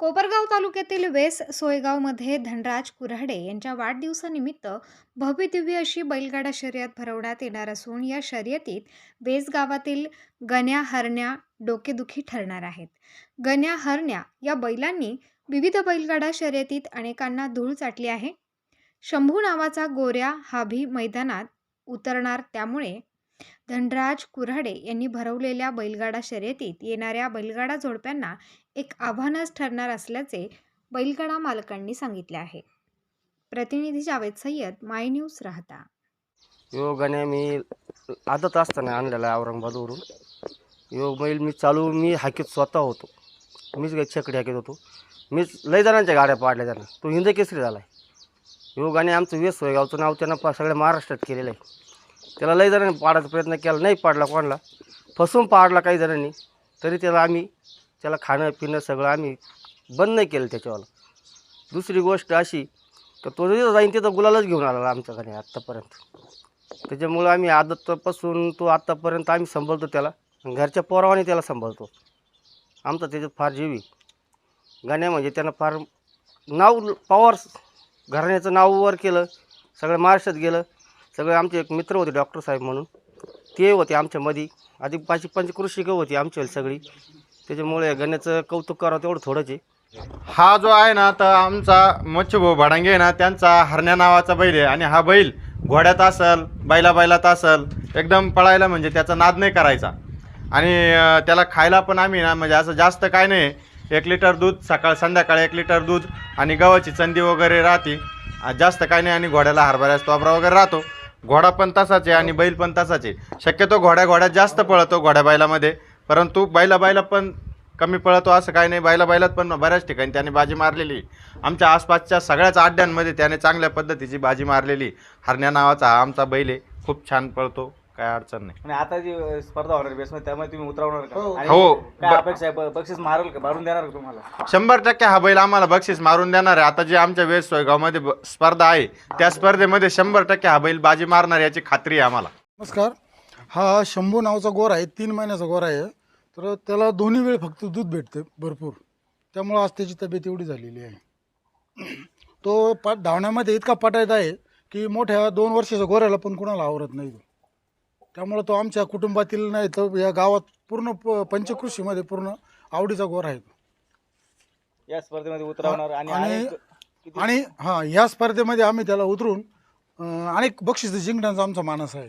कोपरगाव तालुक्यातील वेस सोयगावमध्ये धनराज कुऱ्हाडे यांच्या वाढदिवसानिमित्त भव्यदिव्य अशी बैलगाडा शर्यत भरवण्यात येणार असून या शर्यतीत वेस गावातील गण्या हरण्या डोकेदुखी ठरणार आहेत. गण्या हरण्या या बैलांनी विविध बैलगाडा शर्यतीत अनेकांना धूळ चाटली आहे. शंभू नावाचा गोऱ्या हाभी मैदानात उतरणार त्यामुळे धनराज कुऱ्हाडे यांनी भरवलेल्या बैलगाडा शर्यतीत येणाऱ्या बैलगाडा जोडप्यांना एक आव्हानच ठरणार असल्याचे बैलगाडा मालकांनी सांगितले आहे. प्रतिनिधी जावेद सय्यद माय न्यूज राहता. यो गाण्या मी आदत असताना आणलेला आहे औरंगाबादवरून. यो बैल मी चालू मी हाकीत स्वतः होतो. मीच काही छकडी हाकीत होतो. मीच लय जणांच्या गाड्या पाडल्या त्यांना. तो हिंद केसरी झाला आहे यो गाणे आमचं वेस सोयगावचं नाव त्यांना सगळ्या महाराष्ट्रात केलेलं आहे. त्याला लय जणांनी पाडायचा प्रयत्न केला नाही पाडला कोणाला. फसून पाडला काही जणांनी. तरी त्याला आम्ही त्याला खाणं पिणं सगळं आम्ही बंद नाही केलं त्याच्यावाला दुसरी गोष्ट अशी तर तो जरी जाईन तिथं गुलालच घेऊन आला आमच्याकडे आत्तापर्यंत. त्याच्यामुळं आम्ही आदतपासून तो आत्तापर्यंत आम्ही सांभाळतो त्याला. आणि घरच्या पोरावाने त्याला सांभाळतो आमचा त्याच्यात फार जीवी गाण्या म्हणजे त्यानं फार नाव पॉवर घराण्याचं नाव वर केलं सगळं महाराष्ट्रात गेलं. सगळे आमचे एक मित्र होते डॉक्टर साहेब म्हणून. ते होते आमच्यामध्ये आधी पाचशे पंचकृषिकं होती आमच्या सगळी. त्याच्यामुळे गण्याचं कौतुक करावं तेवढं थोडंच आहे. हा जो आहे ना तर आमचा मच्छभाऊ भाडांगे आहे ना त्यांचा हरण्या नावाचा बैल आहे. आणि हा बैल घोड्यात असल बैला बैलात असल एकदम पळायला म्हणजे त्याचा नाद नाही करायचा. आणि त्याला खायला पण आम्ही ना म्हणजे असं जास्त काय नाही. एक लिटर दूध सकाळ संध्याकाळी एक लिटर दूध आणि गव्हाची चंदी वगैरे राहते. जास्त काय नाही आणि घोड्याला हरभऱ्याचा तोबरा वगैरे राहतो. घोडा पण तसाच आहे आणि बैल पण तसाच. आहे शक्यतो घोड्या घोड्यात जास्त पळतो घोड्या बैलामध्ये. परंतु बैला बैला पण कमी पळतो असं काही नाही. बैला बैलात पण बऱ्याच ठिकाणी त्याने बाजी मारलेली. आहे. आमच्या आसपासच्या सगळ्याच अड्ड्यांमध्ये त्याने चांगल्या पद्धतीची बाजी मारलेली. हरण्या नावाचा हा आमचा बैल आहे. खूप छान पळतो. काय अडचण नाही. आणि आता जी अ, स्पर्धा होणार बेसमध्ये त्यामध्ये तुम्ही उतरवणार का? आणि हो. काय ब- अपेक्षा आहे? ब- बक्षीस मारल का? मारून देणार का तुम्हाला? शंभर टक्के हा बैल आम्हाला बक्षीस मारून देणार आहे. आता जे आमच्या वेस सोयगावमध्ये ब- स्पर्धा आहे त्या स्पर्धेमध्ये शंभर टक्के हा बैल बाजी मारणार याची खात्री आहे आम्हाला. नमस्कार. हा शंभू नावाचा गोर आहे तीन महिन्याचा गोर आहे. तर त्याला दोन्ही वेळ फक्त दूध भेटते भरपूर. त्यामुळं आज त्याची तब्येत एवढी झालेली आहे. तो पाट धावण्यामध्ये इतका पटायत आहे की मोठ्या दोन वर्षाच्या गोऱ्याला पण कोणाला आवरत नाही तो. त्यामुळं तो आमच्या कुटुंबातील नाही तर या गावात पूर्ण प पंचकृषीमध्ये पूर्ण आवडीचा गोर आहे तो. या स्पर्धेमध्ये उतरवणार आणि आणि अनेक किती- आणि हां या स्पर्धेमध्ये आम्ही त्याला उतरून अं, अनेक बक्षिसं जिंकण्याचा आमचा मानस आहे